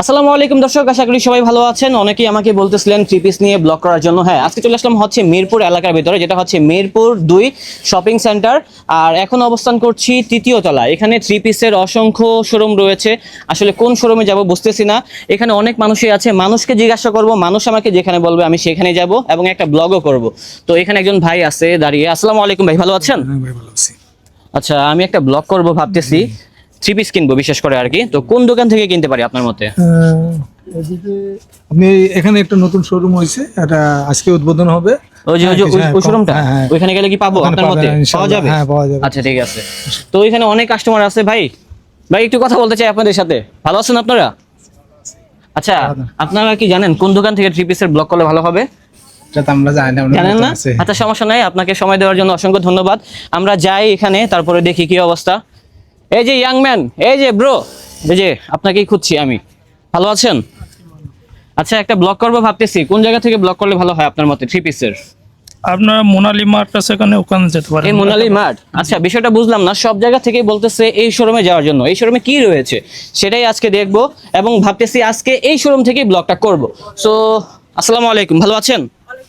আসসালামু আলাইকুম দর্শক আশা করি সবাই ভালো আছেন। অনেকেই আমাকে বলতেছিলেন থ্রি পিস নিয়ে ব্লগ করার জন্য। হ্যাঁ আজকে চলে আসলাম হচ্ছে মিরপুর এলাকার ভিতরে যেটা হচ্ছে মিরপুর দুই শপিং সেন্টার আর এখন অবস্থান করছি তৃতীয় তলা এখানে থ্রি পিসের অসংখ্য শোরুম রয়েছে। আসলে কোন শোরুমে যাব বুঝতেছি না। এখানে অনেক মানুষই আছে। মানুষকে জিজ্ঞাসা করব মানুষ আমাকে যেখানে বলবে আমি সেখানে যাব এবং একটা ব্লগও করব। তো এখানে একজন ভাই আছে দাঁড়িয়ে। আসসালামু আলাইকুম ভাই ভালো আছেন? হ্যাঁ আচ্ছা আমি একটা ব্লগ করব ভাবতেছি। থ্রি পিস কিনবো বিশেষ করে আর কি। তো কোন দোকান থেকে কিনতে পারি আপনার মতে? আপনি এখানে একটা নতুন শোরুম হয়েছে এটা আজকে উদ্বোধন হবে। ওই যে ওই যে হ্যাঁ, ওই- ওই শোরুমটা। ওইখানে গেলে কি পাবো আপনার মতে? পাওয়া যাবে? পাওয়া যাবে। আচ্ছা ঠিক আছে। তো ওইখানে অনেক কাস্টমার আছে ভাই। ভাই একটু কথা বলতে চাই আপনাদের সাথে। ভালো আছেন আপনারা? আচ্ছা আপনারা কি জানেন কোন দোকান থেকে থ্রি পিসের ব্লক করলে ভালো হবে? জানেন না? আচ্ছা সমস্যা নাই। আপনাকে সময় দেওয়ার জন্য অসংখ্য ধন্যবাদ। আমরা যাই এখানে তারপরে দেখি কি অবস্থা। এই যে ইয়াং ম্যান এই যে ব্রো এই যে আপনাকেই খুঁজছি আমি। ভালো আছেন? আচ্ছা একটা ব্লক করব ভাবতেছি কোন জায়গা থেকে ব্লক করলে ভালো হয় আপনার মতে থ্রি পিসের আপনার মোনালি মার্ট আছে এখানে ওখানে যেতে পারেন। এই মোনালি মার্ট? আচ্ছা বিষয়টা বুঝলাম না সব জায়গা থেকেই বলতেছে এই শোরুমে যাওয়ার জন্য। এই শোরুমে কি রয়েছে? সেটাই আজকে দেখব এবং ভাবতেছি আজকে এই শোরুম থেকেই ব্লগটা করব। সো আসসালামু আলাইকুম ভালো আছেন?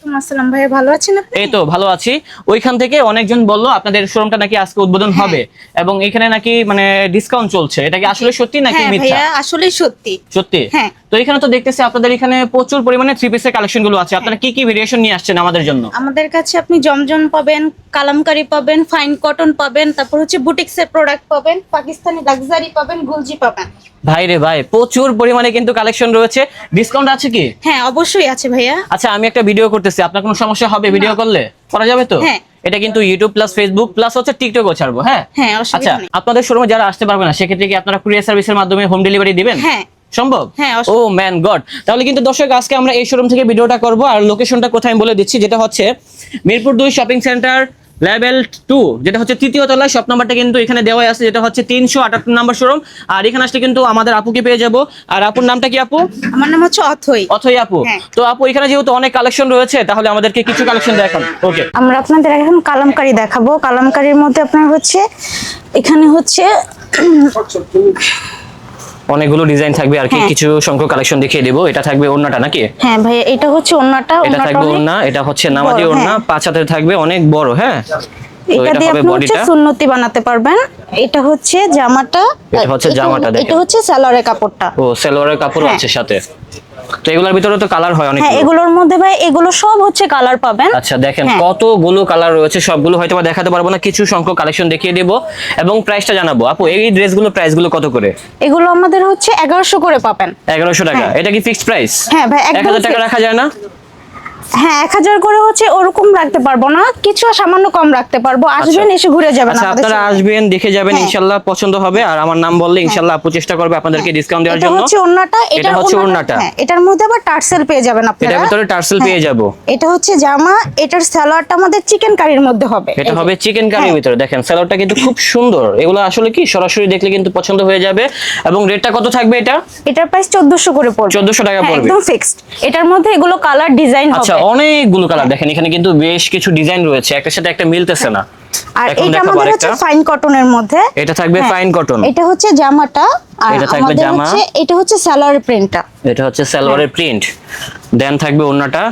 ওয়ালাইকুম আসসালাম ভাইয়া ভালো আছেন আপনি? এই তো ভালো আছি। ওইখান থেকে অনেকজন বলল আপনাদের শোরুমটা নাকি আজকে উদ্বোধন হবে এবং এখানে নাকি মানে ডিসকাউন্ট চলছে। এটা কি আসলে সত্যি নাকি হ্যাঁ মিথ্যা? ভাইয়া আসলেই সত্যি। সত্যি? হ্যাঁ। তো এখানে তো দেখতেছি আপনাদের এখানে প্রচুর পরিমাণে থ্রি পিসের কালেকশনগুলো আছে। আপনারা কি কি ভেরিয়েশন নিয়ে আসছেন আমাদের জন্য? আমাদের কাছে আপনি জমজম পাবেন কালামকারি পাবেন ফাইন কটন পাবেন তারপর হচ্ছে বুটিক্সের প্রোডাক্ট পাবেন পাকিস্তানি লাক্সারি পাবেন গুলজি পাবেন। ভাই রে ভাই প্রচুর পরিমাণে কিন্তু কালেকশন রয়েছে। ডিসকাউন্ট আছে কি? হ্যাঁ অবশ্যই আছে ভাইয়া। আচ্ছা আমি একটা ভিডিও করতেছি। আপনার কোনো সমস্যা হবে ভিডিও করলে? করা যাবে তো? হ্যাঁ। এটা কিন্তু ইউটিউব প্লাস ফেসবুক প্লাস হচ্ছে টিকটকও ছাড়বো হ্যাঁ? হ্যাঁ আচ্ছা আপনাদের শোরুমে যারা আসতে পারবে না সেক্ষেত্রে কি আপনারা কুরিয়ার সার্ভিসের মাধ্যমে হোম ডেলিভারি দিবেন? হ্যাঁ। সম্ভব? হ্যাঁ, ও ম্যান গড তাহলে কিন্তু দর্শক আজকে আমরা এই শোরুম থেকে ভিডিওটা করব আর লোকেশনটা কোথায় আমি বলে দিচ্ছি যেটা হচ্ছে মিরপুর দুই শপিং সেন্টার লেভেল টু যেটা হচ্ছে তৃতীয় তলায়। শপ নাম্বারটা কিন্তু এখানে দেওয়া আছে যেটা হচ্ছে তিনশো আটাত্তর নাম্বার শোরুম আর এখানে আসলে কিন্তু আমাদের আপুকে পেয়ে যাব। আর আপুর নামটা কি আপু? আমার নাম হচ্ছে অথই। অথই আপু। হ্যাঁ। তো আপু এখানে যেহেতু অনেক কালেকশন রয়েছে তাহলে আমাদেরকে কিছু কালেকশন দেখান। ওকে আমরা আপনাদের এখন কালামকারি দেখাবো। কালামকারির মধ্যে আপনার হচ্ছে এখানে হচ্ছে অনেকগুলো ডিজাইন থাকবে আর কি হ্যাঁ। কিছু সংখ্যক কালেকশন দেখিয়ে দেবো এটা থাকবে ওন্নাটা নাকি হ্যাঁ ভাই এটা হচ্ছে ওন্নাটা এটা থাকবে ওন্না এটা হচ্ছে নামাজি ওন্না হ্যাঁ। পাঁচ হাতে থাকবে অনেক বড় হ্যাঁ এটা দিয়ে আপনি হচ্ছে সুন্নতি বানাতে পারবেন এটা হচ্ছে জামাটা এটা হচ্ছে জামাটা দেখেন। এটা হচ্ছে সালোয়ারের কাপড়টা ও সালোয়ারের কাপড় হ্যাঁ। আছে সাথে তো এগুলোর ভিতরে তো কালার হয় অনেক হ্যাঁ এগুলোর মধ্যে ভাই এগুলো সব হচ্ছে কালার পাবেন। আচ্ছা দেখেন হ্যাঁ। কতগুলো কালার রয়েছে সবগুলো হয়তো দেখাতে পারব না কিছু সংখ্যক কালেকশন দেখিয়ে দেব এবং প্রাইসটা জানাব। আপু এই ড্রেসগুলো প্রাইসগুলো কত করে? এগুলো আমাদের হচ্ছে এগারোশো করে পাবেন। এগারোশো টাকা। হ্যাঁ। এটা কি ফিক্সড প্রাইস হ্যাঁ ভাই এক একদম হাজার টাকা রাখা যায় না? হ্যাঁ এক হাজার করে হচ্ছে ওরকম রাখতে পারব না। কিছু সামান্য কম রাখতে পারব। আসবেন এসে ঘুরে যাবেন আচ্ছা আপনারা আসবেন দেখে যাবেন হ্যাঁ। ইনশাল্লাহ পছন্দ হবে। আর আমার নাম বললে ইনশাল্লাহ আপু চেষ্টা করবে আপনাদেরকে ডিসকাউন্ট দেওয়ার এটা জন্য। হচ্ছে ওন্নাটা এটা হচ্ছে ওন্নাটা হ্যাঁ এটার মধ্যে আবার টার্সেল পেয়ে যাবেন আপনারা। এটার ভিতরে টার্সেল হ্যাঁ। পেয়ে যাব। এটা হচ্ছে জামা এটার সালোয়ারটা আমাদের চিকেন কারির মধ্যে হবে। এটা হবে চিকেন কারির হ্যাঁ। ভিতরে। দেখেন স্যালাডটা কিন্তু খুব সুন্দর। এগুলো আসলে কি সরাসরি দেখলে কিন্তু পছন্দ হয়ে যাবে। এবং রেটটা কত থাকবে এটা? এটার প্রাইস চোদ্দশো করে পড়বে। 1400 টাকা হ্যাঁ, পড়বে। একদম ফিক্সড এটার মধ্যে এগুলো কালার ডিজাইন হবে আচ্ছা অনেকগুলো কালার দেখেন এখানে কিন্তু বেশ কিছু ডিজাইন রয়েছে। একটার সাথে একটা মিলতেছে না। আর এটা আমাদের হচ্ছে ফাইন কটনের মধ্যে। এটা থাকবে হ্যাঁ, ফাইন কটন এটা হচ্ছে জামাটা আর এটা থাকবে জামা। এটা হচ্ছে সালোয়ার প্রিন্টটা এটা হচ্ছে সালোয়ারের প্রিন্ট দেন থাকবে ওন্নাটা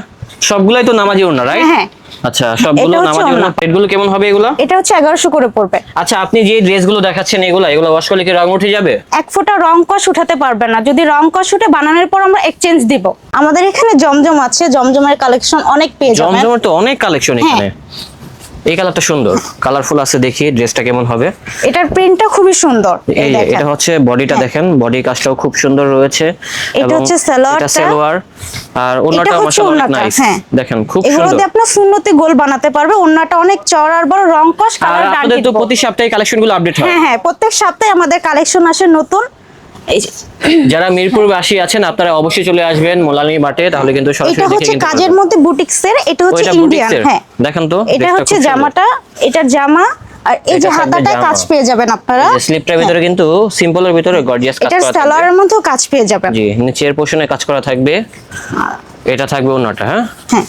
সবগুলাই তো নামাজি ওনা রাইট হ্যাঁ। আচ্ছা সবগুলো নামাজি ওনা ওড়না। রেটগুলো কেমন হবে এগুলো? এটা হচ্ছে 1100 করে পড়বে। আচ্ছা আপনি যে ড্রেসগুলো দেখাচ্ছেন এগুলো এগুলো ওয়াশ করলে কি রং উঠে যাবে? এক ফোঁটা রং কষ উঠাতে পারবে না। যদি রং কষ উঠে বানানোর পর আমরা এক্সচেঞ্জ দিব। আমাদের এখানে জমজম আছে জমজমের কালেকশন অনেক পেয়ে যাবেন। জমজমের তো অনেক কালেকশন হ্যাঁ। এখানে। এই কালারটা সুন্দর। কালারফুল আছে দেখি ড্রেসটা কেমন হবে। এটার প্রিন্টটা খুবই সুন্দর। এই। এটা হচ্ছে বডিটা দেখেন বডি কাজটাও খুব সুন্দর রয়েছে। এটা হচ্ছে সালোয়ারটা। সালোয়ার। আর ওন্নাটা মাশাআল্লাহ নাইস হ্যাঁ। দেখেন খুব সুন্দর। দিয়ে আপনার শূন্যতে গোল বানাতে পারবে। ওন্নাটা অনেক চড় আর বড় রং কষ আর কালার আপনাদের গ্যারান্টি তো প্রতি সপ্তাহে কালেকশনগুলো আপডেট হয়। হ্যাঁ হ্যাঁ প্রত্যেক সপ্তাহে আমাদের কালেকশন আসে নতুন। এই যে। যারা মিরপুরবাসী আছেন আপনারা অবশ্যই চলে আসবেন মোলানি মাঠে তাহলে কিন্তু সরাসরি দেখে হচ্ছে কাজের মধ্যে বুটিক্সের এটা হচ্ছে ইন্ডিয়ান হ্যাঁ। দেখেন তো এটা হচ্ছে জামাটা এটার জামা আর এই যে এটা হাতাটায় কাজ পেয়ে যাবেন আপনারা। স্লিপটার ভিতরে কিন্তু সিম্পলের ভিতরে গর্জিয়াস কাজ করা থাকবে। সালোয়ারের মধ্যেও কাজ পেয়ে যাবেন। জি নিচের পোর্শনে কাজ করা থাকবে। এটা থাকবে ওন্নাটা হ্যাঁ? হ্যাঁ।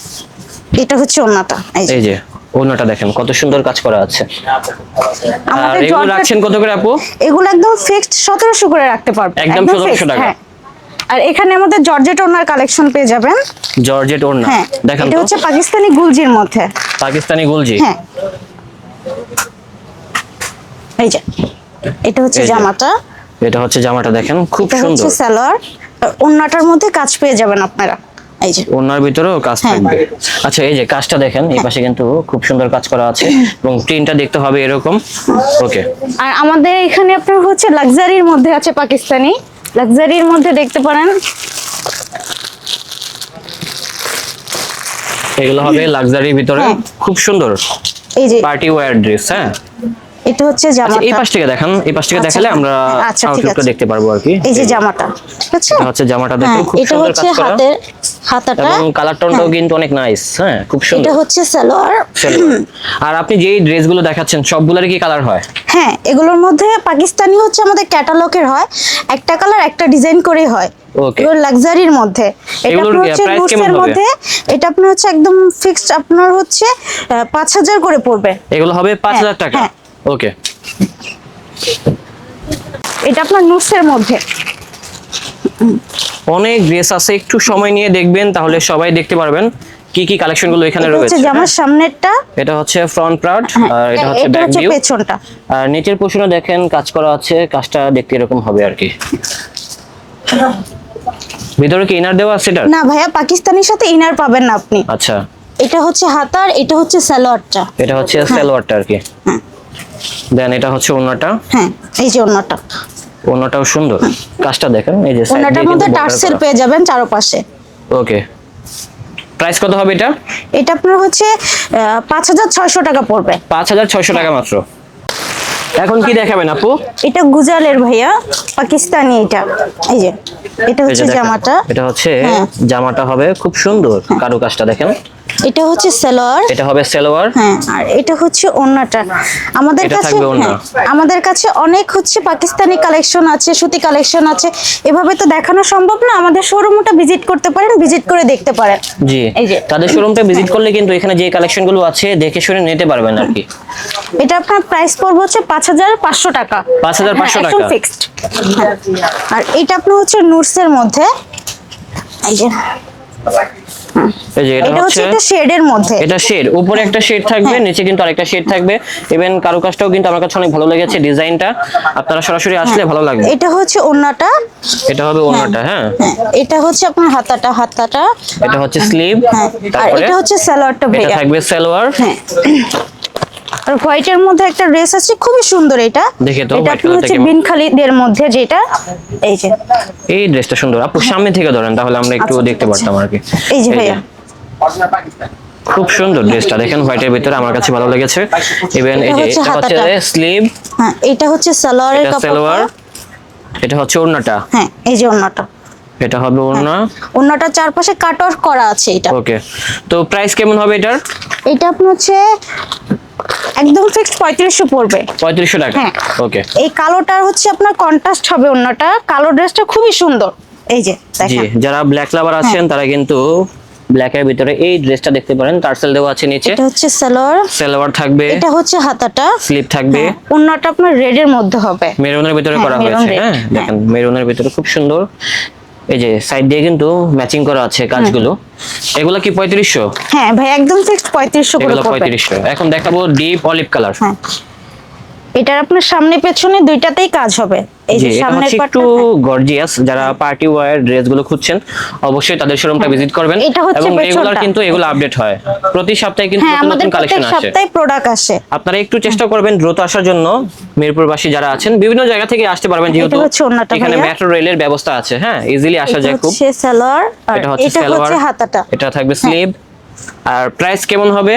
এটা হচ্ছে ওন্নাটা এই যে। ওন্নাটা দেখেন কত সুন্দর কাজ করা আছে। আর আমাদের এগুলো রাখছেন কত করে আপু? এগুলো একদম ফিক্সড সতেরোশো করে রাখতে পারবেন একদম 1700 টাকা। হ্যাঁ। আর এখানে আমাদের জর্জেট ওনার কালেকশন পেয়ে যাবেন। জর্জেট ওড়না হ্যাঁ দেখেন এটা হচ্ছে পাকিস্তানি গুলজির মধ্যে। পাকিস্তানি গুলজি। হ্যাঁ। এই যে এটা হচ্ছে জামাটা। এটা হচ্ছে জামাটা দেখেন খুব সুন্দর এটা হচ্ছে সালোয়ার। আর ওন্নাটার মধ্যে কাজ পেয়ে যাবেন আপনারা। এই যে। ওনার ভিতরেও কাজ হ্যাঁ। থাকবে। আচ্ছা এই যে কাজটা দেখেন এই পাশে কিন্তু খুব সুন্দর কাজ করা আছে এবং প্রিন্টটা দেখতে হবে এরকম। ওকে আর আমাদের এখানে আপনার হচ্ছে লাক্সারির মধ্যে আছে পাকিস্তানি। লাক্সারির মধ্যে দেখতে পারেন। এগুলো হবে লাক্সারির ভিতরে। হ্যাঁ। খুব সুন্দর। এই যে। পার্টি ওয়্যার ড্রেস হ্যাঁ? এটা হচ্ছে আচ্ছা জামাটা। এই পাশ থেকে দেখান এই পাশ থেকে আচ্ছা, দেখালে আমরা আচ্ছা, ঠিক আউটলুকটা দেখতে পারব আর কি। এই যে জামাটা ঠিক আছে? এটা হচ্ছে জামাটা দেখুন হ্যাঁ খুব এটা সুন্দর হচ্ছে কাজ করা। হাতের হাতাটা। এবং কালার টোনটাও কিন্তু অনেক নাইস হ্যাঁ খুব সুন্দর। এটা হচ্ছে সালোয়ার। আর আপনি যেই ড্রেসগুলো দেখাচ্ছেন সবগুলোর কি কালার হয়? হ্যাঁ এগুলোর মধ্যে পাকিস্তানি হচ্ছে আমাদের ক্যাটালগের হয়। একটা কালার একটা ডিজাইন করে হয়. এগুলো লাক্সারির মধ্যে। এটা আপনার হচ্ছে? মধ্যে এটা আপনার হচ্ছে একদম ফিক্সড আপনার হচ্ছে পাঁচ হাজার করে পড়বে। এগুলো হবে পাঁচ হাজার টাকা? হ্যাঁ। ওকে এটা আপনার নুটসের মধ্যে। অনেক ড্রেস আছে একটু সময় নিয়ে দেখবেন তাহলে সবাই দেখতে পারবেন কি কি কালেকশনগুলো এখানে রয়েছে। জামার সামনেরটা। এটা হচ্ছে ফ্রন্ট পার্ট হ্যাঁ, আর এটা হচ্ছে ব্যাক ভিউ পেছনটা। আর নিচের পোর্শনে দেখেন কাজ করা আছে কাজটা দেখতে এরকম হবে আর কি। ভিতরে কি ইনার দেওয়া আছে এটার? না ভাইয়া পাকিস্তানির সাথে ইনার পাবেন না আপনি। আচ্ছা। এটা হচ্ছে হাতার এটা হচ্ছে সালোয়ারটা। এটা হচ্ছে সালোয়ারটা আর কি। দেন এটা হচ্ছে ওন্নাটা হ্যাঁ এই যে ওন্নাটা ওন্নাটাও সুন্দর। কাজটা দেখেন এই যে ওন্নাটার মধ্যে টার্সেল পেয়ে যাবেন চারপাশে। ওকে। প্রাইস কত হবে এটা? এটা আপনার হচ্ছে পাঁচ হাজার ছয়শো টাকা পড়বে। পাঁচ হাজার ছয়শো টাকা মাত্র। এখন কি দেখাবেন আপু? এটা গুজালের ভাইয়া পাকিস্তানি এটা। এই যে এটা হচ্ছে জামাটা। এটা হচ্ছে হ্যাঁ। জামাটা হবে খুব সুন্দর কারু কাজটা দেখেন। এটা হচ্ছে সালোয়ার। এটা হবে সালোয়ার। হ্যাঁ আর এটা হচ্ছে ওন্নাটা। আমাদের কাছে হ্যাঁ, আমাদের কাছে অনেক হচ্ছে পাকিস্তানি কালেকশন আছে সুতি কালেকশন আছে। এভাবে তো দেখানো সম্ভব না। আমাদের শোরুমটা ভিজিট করতে পারেন ভিজিট করে দেখতে পারেন। জি এই যে। তাদের শোরুমটা ভিজিট করলে কিন্তু এখানে যে কালেকশনগুলো আছে দেখে শুনে নিতে পারবেন আর কি। এটা আপনার প্রাইস পড়বে হচ্ছে পাঁচ হাজার পাঁচশো টাকা। 5,500 টাকা। ফিক্সড আর এটা আপনার হচ্ছে নুটসের মধ্যে। এই যে। এই যে এটা হচ্ছে একটা শেডের মধ্যে। এটা শেড। উপরে একটা শেড থাকবে হ্যাঁ। নিচে কিন্তু আরেকটা শেড থাকবে। ইভেন কারুকাজটাও কিন্তু আমার কাছে অনেক ভালো লেগেছে ডিজাইনটা। আপনারা সরাসরি আসলে ভালো লাগবে। এটা হচ্ছে ওন্নাটা এটা হবে হ্যাঁ। হ্যাঁ। এটা হচ্ছে আপনার হাতাটা হাতাটা। এটা হচ্ছে স্লিভ হ্যাঁ। আর তারপরে এটা হচ্ছে সালোয়ারটা এটা থাকবে সালোয়ার। হ্যাঁ। আর হোয়াইটের মধ্যে একটা ড্রেস আছে খুবই সুন্দর এটা। দেখে তো, এটা হচ্ছে? বিন খালিদের মধ্যে যেটা এই যে। এই ড্রেসটা সুন্দর। আপু সামনে থেকে ধরেন তাহলে আমরা একটু আচ্ছা, দেখতে পারতাম আর কি। এই যে ভাইয়া। খুব সুন্দর ড্রেসটা দেখেন হোয়াইটের ভিতরে আমার কাছে ভালো লেগেছে। ইভেন এই যে এটা হচ্ছে স্লিভ হ্যাঁ এটা হচ্ছে সালোয়ারের কাপড় সালোয়ার। এটা হচ্ছে ওড়নাটা। হ্যাঁ এই যে ওন্নাটা এটা হবে ওড়না। ওন্নাটার চারপাশে কাট অফ করা আছে এটা। ওকে। তো প্রাইস কেমন হবে এটার? এটা আপনার হচ্ছে একদম ফিক্সড পঁয়ত্রিশশো পড়বে। পঁয়ত্রিশশো টাকা? হ্যাঁ। ওকে এই কালোটার হচ্ছে আপনার কন্ট্রাস্ট হবে অন্যটা। কালো ড্রেসটা খুবই সুন্দর। এই যে জি যারা ব্ল্যাক লাভার আছেন তারা কিন্তু ব্ল্যাকের ভিতরে এই ড্রেসটা দেখতে পারেন। টার্সেল দেওয়া আছে নিচে। এটা হচ্ছে সালোয়ার। সালোয়ার থাকবে। এটা হচ্ছে হাতাটা। স্লিপ থাকবে। অন্যটা আপনার রেড এর মধ্যে হবে। মেরুনের ভিতরে হ্যাঁ, করা হয়েছে হ্যাঁ হ্যাঁ। দেখেন মেরুনের ভিতরে খুব সুন্দর। এই যে সাইড দিয়ে কিন্তু ম্যাচিং করা আছে কাজগুলো। এগুলো কি পঁয়ত্রিশশো? হ্যাঁ ভাই একদম ফিক্সড পঁয়ত্রিশশো করে এগুলো পড়বে পঁয়ত্রিশশো। এখন দেখাবো ডিপ অলিভ কালার হ্যাঁ। এটার আপনার সামনে পেছনে দুইটাতেই কাজ হবে। এই যে সামনের একটু গর্জিয়াস যারা পার্টি ওয়্যার ড্রেসগুলো খুঁজছেন অবশ্যই তাদের শোরুমটা ভিজিট করবেন এবং রেগুলার কিন্তু এগুলো আপডেট হয়। প্রতি সপ্তাহে কিন্তু হ্যাঁ নতুন নতুন কালেকশন আসে। সপ্তাহে প্রোডাক্ট আসে। আপনারা একটু চেষ্টা করবেন দ্রুত আসার জন্য মিরপুরবাসী যারা আছেন বিভিন্ন জায়গা থেকে আসতে পারবেন যেহেতু এখানে মেট্রো রেলের ব্যবস্থা আছে হ্যাঁ ইজিলি আসা যায় খুব। হচ্ছে সালোয়ার এটা হচ্ছে এটা সালোয়ার হচ্ছে হাতাটা। এটা থাকবে স্লিভ আর প্রাইস কেমন হবে?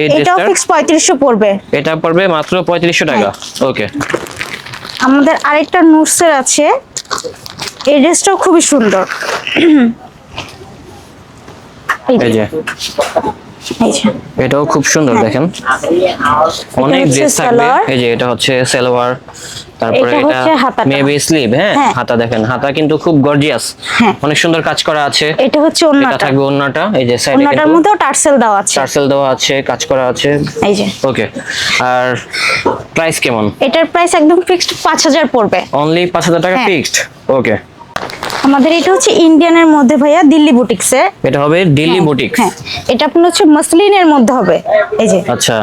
এই ড্রেসটা এটা ফিক্স পঁয়ত্রিশশো পড়বে। এটা পড়বে মাত্র পঁয়ত্রিশশো টাকা। হ্যাঁ। ওকে আমাদের আরেকটা নুটসের আছে। এই ড্রেসটাও খুবই সুন্দর। এই যে। এটাও খুব সুন্দর দেখেন। অনেক ড্রেস থাকবে এই যে এটা হচ্ছে সালোয়ার তারপরে এটা মেবি স্লিভ হ্যাঁ হ্যাঁ। হাতা দেখেন হাতা কিন্তু খুব গর্জিয়াস হ্যাঁ। অনেক সুন্দর কাজ করা আছে। এটা হচ্ছে ওন্নাটা। থাকবে ওন্নাটা এই যে সাইডে ওন্নাটার মধ্যেও টার্সেল দেওয়া আছে। টার্সেল দেওয়া আছে কাজ করা আছে। এই যে। ওকে আর প্রাইস কেমন? এটার প্রাইস একদম ফিক্সড পাঁচ হাজার পড়বে। অনলি পাঁচ হাজার টাকা হ্যাঁ। ফিক্সড ওকে আমাদের এটা হচ্ছে ইন্ডিয়ানের মধ্যে ভাইয়া দিল্লি বুটিক্সের এটা হবে দিল্লি বুটিক হ্যাঁ। এটা আপনার হচ্ছে মসলিনের মধ্যে হবে। এই যে আচ্ছা।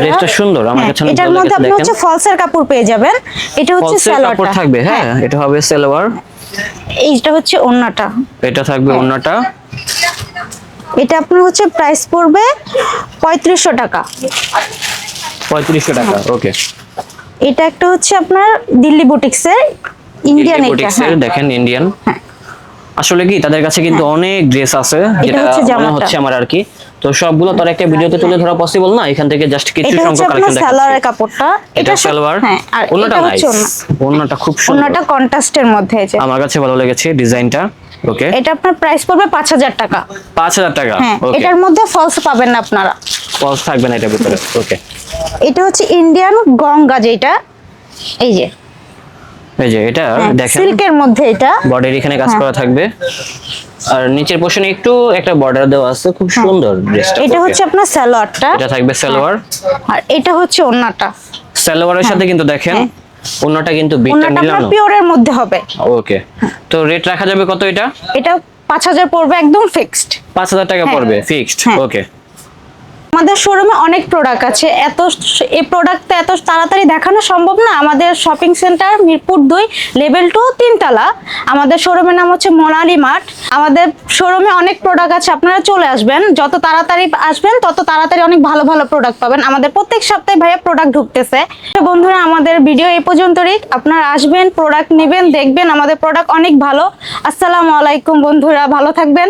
ড্রেসটা সুন্দর আমার হ্যাঁ, কাছে এটার মধ্যে আপনি হচ্ছে ফলসের কাপড় পেয়ে যাবেন। এটা হচ্ছে ফলসের কাপড় থাকবে হ্যাঁ এটা হবে সালোয়ার। এইটা হচ্ছে ওন্নাটা। এটা থাকবে হ্যাঁ। ওন্নাটা। এটা আপনার হচ্ছে প্রাইস পড়বে পঁয়ত্রিশশো টাকা। পঁয়ত্রিশশো টাকা ওকে। এটা একটা হচ্ছে আপনার দিল্লি বুটিক্সের ইন্ডিয়ান এটা হ্যাঁ। দেখেন ইন্ডিয়ান আসলে কি তাদের কাছে কিন্তু অনেক ড্রেস আছে যেটা হচ্ছে মনে। হচ্ছে আমার আর কি। তো সবগুলো তো একটা ভিডিওতে তুলে ধরা পসিবল না এখান থেকে জাস্ট কিছু এটা সংখ্যক কালেকশন সালোয়ারের কাপড়টা। এটা সালোয়ার হ্যাঁ আর ওন্নাটা নাইস ওন্নাটা খুব সুন্দর। ওন্নাটা কন্ট্রাস্টের মধ্যে যে। আমার কাছে ভালো লেগেছে ডিজাইনটা ওকে এটা আপনার প্রাইস পড়বে পাঁচ হাজার টাকা। পাঁচ হাজার টাকা হ্যাঁ ওকে এটার মধ্যে ফলস পাবেন না আপনারা। ফলস থাকবে না এটার ভিতরে ওকে এটা হচ্ছে ইন্ডিয়ান গঙ্গা যেটা এই যে। এই যে এটা দেখেন। সিল্কের মধ্যে এটা। বডির এখানে কাজ হ্যাঁ। করা থাকবে। আর নিচের পোর্শনে একটু একটা বর্ডার দেওয়া আছে খুব সুন্দর ড্রেসটা হ্যাঁ। এটা হচ্ছে আপনার সালোয়ারটা। এটা থাকবে সালোয়ার। আর এটা হচ্ছে ওন্নাটা। সালোয়ারের সাথে কিন্তু দেখেন অন্যটা কিন্তু বিটটা ওন্নাটা আপনার মিলানো পিওরের মধ্যে হবে। ওকে। তো রেট রাখা যাবে কত এটা? এটা পাঁচ হাজার পড়বে একদম ফিক্সড পাঁচ হাজার টাকা হ্যাঁ। পড়বে ফিক্সড হ্যাঁ। ওকে। আমাদের শোরুমে অনেক প্রোডাক্ট আছে। এত এই প্রোডাক্ট এত তাড়াতাড়ি দেখানো সম্ভব না। আমাদের শপিং সেন্টার মিরপুর দুই লেভেল টু তিনতলা। আমাদের শোরুমের নাম হচ্ছে মোনালি মাঠ। আমাদের শোরুমে অনেক প্রোডাক্ট আছে। আপনারা চলে আসবেন। যত তাড়াতাড়ি আসবেন, তত তাড়াতাড়ি অনেক ভালো ভালো প্রোডাক্ট পাবেন। আমাদের প্রত্যেক সপ্তাহে ভাইয়া প্রোডাক্ট ঢুকতেছে। বন্ধুরা, আমাদের ভিডিও এই পর্যন্তই আপনারা আসবেন প্রোডাক্ট নেবেন, দেখবেন। আমাদের প্রোডাক্ট অনেক ভালো। আসসালামু আলাইকুম বন্ধুরা। ভালো থাকবেন।